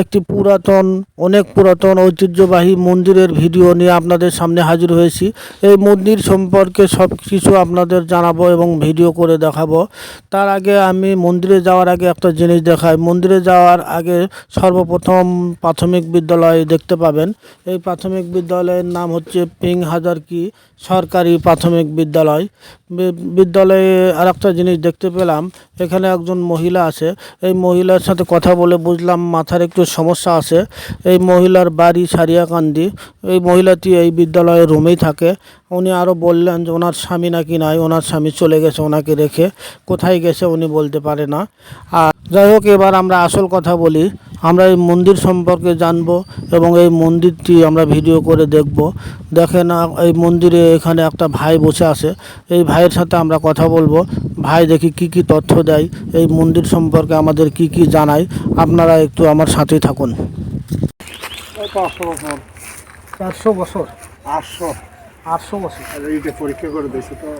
একটি পুরাতন, অনেক পুরাতন ঐতিহ্যবাহী মন্দিরের ভিডিও নিয়ে আপনাদের সামনে হাজির হয়েছি। এই মন্দির সম্পর্কে সব কিছু আপনাদের জানাব এবং ভিডিও করে দেখাবো। তার আগে আমি মন্দিরে যাওয়ার আগে একটা জিনিস দেখাই। মন্দিরে যাওয়ার আগে সর্বপ্রথম প্রাথমিক বিদ্যালয় দেখতে পাবেন। এই প্রাথমিক বিদ্যালয়ের নাম হচ্ছে পিং হাজার কি সরকারি প্রাথমিক বিদ্যালয়। বিদ্যালয়ে আর একটা জিনিস দেখতে পেলাম। এখানে একজন মহিলা আছে। এই মহিলার সাথে কথা বলে বুঝলাম মাথার একটু সমস্যা আছে। এই মহিলার বাড়ি সারিয়াকান্দি। এই মহিলাটি এই বিদ্যালয়ের রুমেই থাকে। উনি আরও বললেন যে ওনার স্বামী নাকি নাই, ওনার স্বামী চলে গেছে ওনাকে রেখে। কোথায় গেছে উনি বলতে পারে না। আর যাই হোক, এবার আমরা আসল কথা বলি। আমরা এই মন্দির সম্পর্কে জানব এবং এই মন্দিরটি আমরা ভিডিও করে দেখব। দেখেন আ- এই মন্দিরে এখানে একটা ভাই বসে আছে। এই ভাইয়ের সাথে আমরা কথা বলব। ভাই দেখি কি কি তথ্য দেয়। এই মন্দির সম্পর্কে আমাদের কি কি জানায়। আপনারা একটু আমার সাথেই থাকুন। পাঁচশো বছর। চারশো বছর? আটশো। আটশো বছর। এইটা পরীক্ষা করে দিয়েছে তো?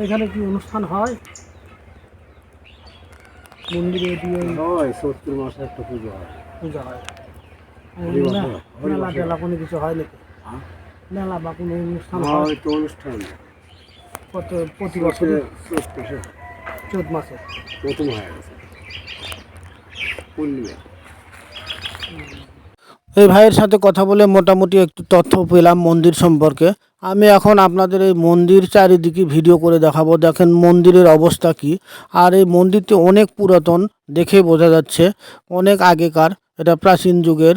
এখানে কি অনুষ্ঠান হয়? মন্দিরে দিয়ে হয় সত্তর মাসে একটা পুজো হয়। পূজা হয়। মেলা টেলা কোনো কিছু হয় নাকি? হ্যাঁ? মেলা বা কোনো অনুষ্ঠান হয়? তো অনুষ্ঠান। কত প্রতি বছর চোদ্দ মাসে। প্রথম হয়ে পূর্ণিমা। এই ভাইয়ের সাথে কথা বলে মোটামুটি একটু তথ্য পেলাম মন্দির সম্পর্কে। আমি এখন আপনাদের এই মন্দির চারিদিকে ভিডিও করে দেখাবো। দেখেন মন্দিরের অবস্থা কি। আর এই মন্দিরটি অনেক পুরাতন, দেখে বোঝা যাচ্ছে। অনেক আগেকার, এটা প্রাচীন যুগের।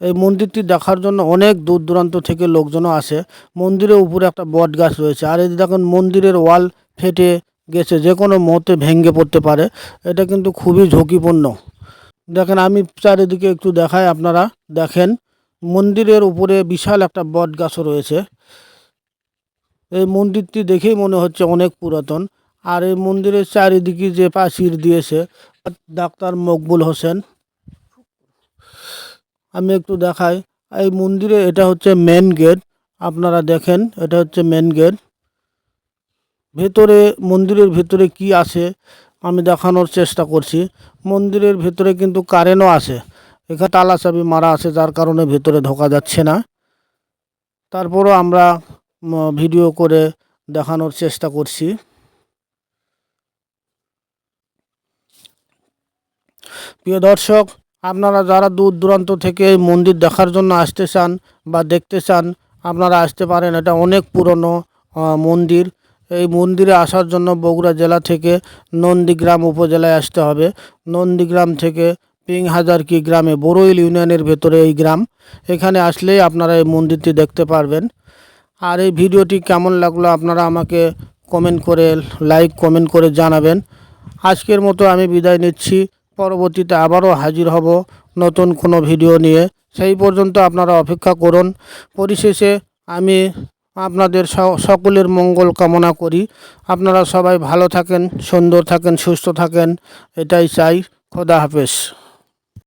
এই মন্দিরটি দেখার জন্য অনেক দূর দূরান্ত থেকে লোকজনও আসে। মন্দিরের উপরে একটা বট গাছ রয়েছে। আর এই দেখেন মন্দিরের ওয়াল ফেটে গেছে, যে কোনো মুহূর্তে ভেঙে পড়তে পারে। এটা কিন্তু খুবই ঝুঁকিপূর্ণ। দেখেন, আমি চারিদিকে একটু দেখাই আপনারা। দেখেন, মন্দিরের উপরে বিশাল একটা বট গাছও রয়েছে। এই মন্দিরটি দেখেই মনে হচ্ছে অনেক পুরাতন। আর এই মন্দিরের চারিদিকে যে প্রাচীর দিয়েছে, ডাক্তার মকবুল হোসেন। আমি একটু দেখাই, এই মন্দিরে এটা হচ্ছে মেন গেট আপনারা দেখেন, এটা হচ্ছে মেন গেট ভেতরে, মন্দিরের ভেতরে কি আছে, আমি দেখানোর চেষ্টা করছি। মন্দিরের ভেতরে কিন্তু কারেন্টও আছে। এখানে তালা চাবি মারা আছে, যার কারণে ভেতরে ঢোকা যাচ্ছে না। তারপরও আমরা ভিডিও করে দেখানোর চেষ্টা করছি। প্রিয় দর্শক, আপনারা যারা দূর দূরান্ত থেকে মন্দির দেখার জন্য আসতে চান বা দেখতে চান, আপনারা আসতে পারেন। এটা অনেক পুরনো মন্দির। এই মন্দিরে আসার জন্য বগুড়া জেলা থেকে নন্দীগ্রাম উপজেলায় আসতে হবে। নন্দীগ্রাম থেকে পিং হাজারকি গ্রামে বড়ইল ইউনিয়নের ভেতরে এই গ্রাম। এখানে আসলেই আপনারা এই মন্দিরটি দেখতে পারবেন। আর এই ভিডিওটি কেমন লাগল আপনারা আমাকে কমেন্ট করে লাইক কমেন্ট করে জানাবেন। আজকের মতো আমি বিদায় নিচ্ছি। পরবর্তীতে আবারও হাজির হব নতুন কোনো ভিডিও নিয়ে। সেই পর্যন্ত আপনারা অপেক্ষা করুন। পরিশেষে আমি আপনাদের সকলের মঙ্গল কামনা করি। আপনারা সবাই ভালো থাকেন, সুন্দর থাকেন, সুস্থ থাকেন, এটাই চাই। খোদা হাফেজ।